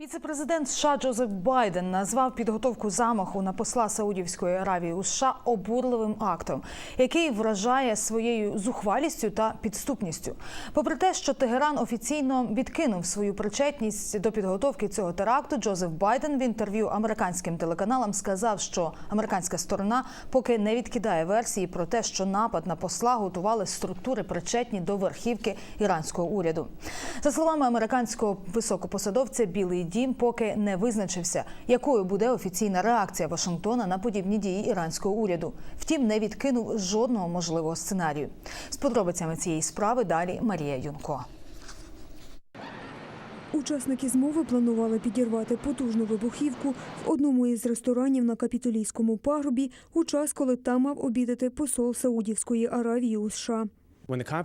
Віце-президент США Джозеф Байден назвав підготовку замаху на посла Саудівської Аравії у США обурливим актом, який вражає своєю зухвалістю та підступністю. Попри те, що Тегеран офіційно відкинув свою причетність до підготовки цього теракту, Джозеф Байден в інтерв'ю американським телеканалам сказав, що американська сторона поки не відкидає версії про те, що напад на посла готували структури, причетні до верхівки іранського уряду. За словами американського високопосадовця, Білий Дім поки не визначився, якою буде офіційна реакція Вашингтона на подібні дії іранського уряду. Втім, не відкинув жодного можливого сценарію. З подробицями цієї справи далі Марія Юнко. Учасники змови планували підірвати потужну вибухівку в одному із ресторанів на капітолійському пагорбі у час, коли там мав обідати посол Саудівської Аравії у США.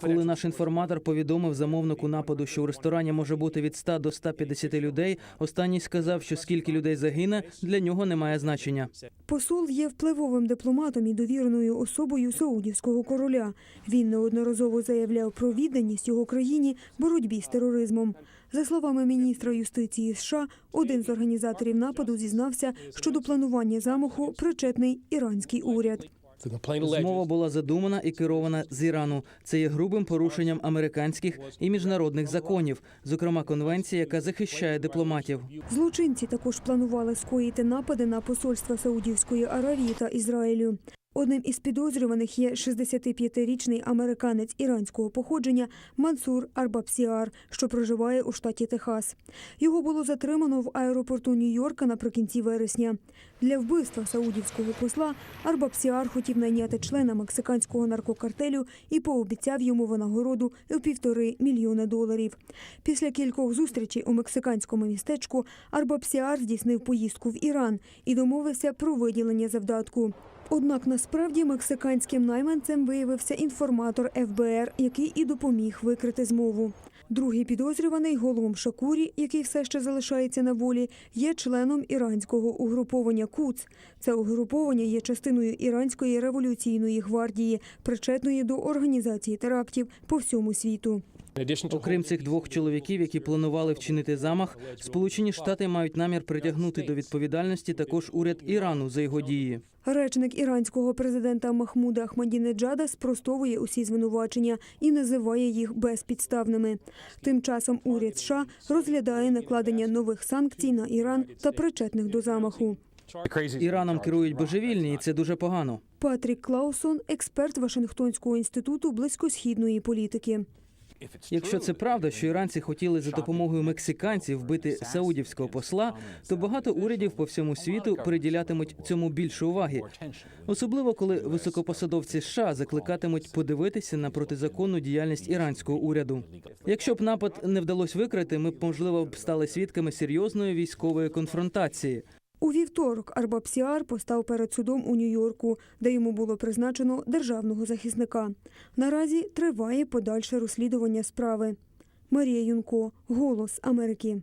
Коли наш інформатор повідомив замовнику нападу, що у ресторані може бути від 100 до 150 людей, останній сказав, що скільки людей загине, для нього немає значення. Посол є впливовим дипломатом і довіреною особою саудівського короля. Він неодноразово заявляв про відданість його країні боротьбі з тероризмом. За словами міністра юстиції США, один з організаторів нападу зізнався, що до планування замаху причетний іранський уряд. Змова була задумана і керована з Ірану. Це є грубим порушенням американських і міжнародних законів, зокрема конвенції, яка захищає дипломатів. Злочинці також планували скоїти напади на посольства Саудівської Аравії та Ізраїлю. Одним із підозрюваних є 65-річний американець іранського походження Мансур Арбапсіар, що проживає у штаті Техас. Його було затримано в аеропорту Нью-Йорка наприкінці вересня. Для вбивства саудівського посла Арбапсіар хотів найняти члена мексиканського наркокартелю і пообіцяв йому винагороду у півтори мільйони доларів. Після кількох зустрічей у мексиканському містечку Арбапсіар здійснив поїздку в Іран і домовився про виділення завдатку. Однак насправді мексиканським найманцем виявився інформатор ФБР, який і допоміг викрити змову. Другий підозрюваний Голом Шакурі, який все ще залишається на волі, є членом іранського угруповання КУЦ. Це угруповання є частиною іранської революційної гвардії, причетної до організації терактів по всьому світу. Окрім цих двох чоловіків, які планували вчинити замах, Сполучені Штати мають намір притягнути до відповідальності також уряд Ірану за його дії. Речник іранського президента Махмуда Ахмадінеджада спростовує усі звинувачення і називає їх безпідставними. Тим часом уряд США розглядає накладення нових санкцій на Іран та причетних до замаху. Іраном керують божевільні, і це дуже погано. Патрік Клаусон, експерт Вашингтонського інституту близькосхідної політики. Якщо це правда, що іранці хотіли за допомогою мексиканців вбити саудівського посла, то багато урядів по всьому світу приділятимуть цьому більше уваги, особливо коли високопосадовці США закликатимуть подивитися на протизаконну діяльність іранського уряду. Якщо б напад не вдалося викрити, ми б можливо б стали свідками серйозної військової конфронтації. У вівторок Арбапсіар постав перед судом у Нью-Йорку, де йому було призначено державного захисника. Наразі триває подальше розслідування справи. Марія Юнко, Голос Америки.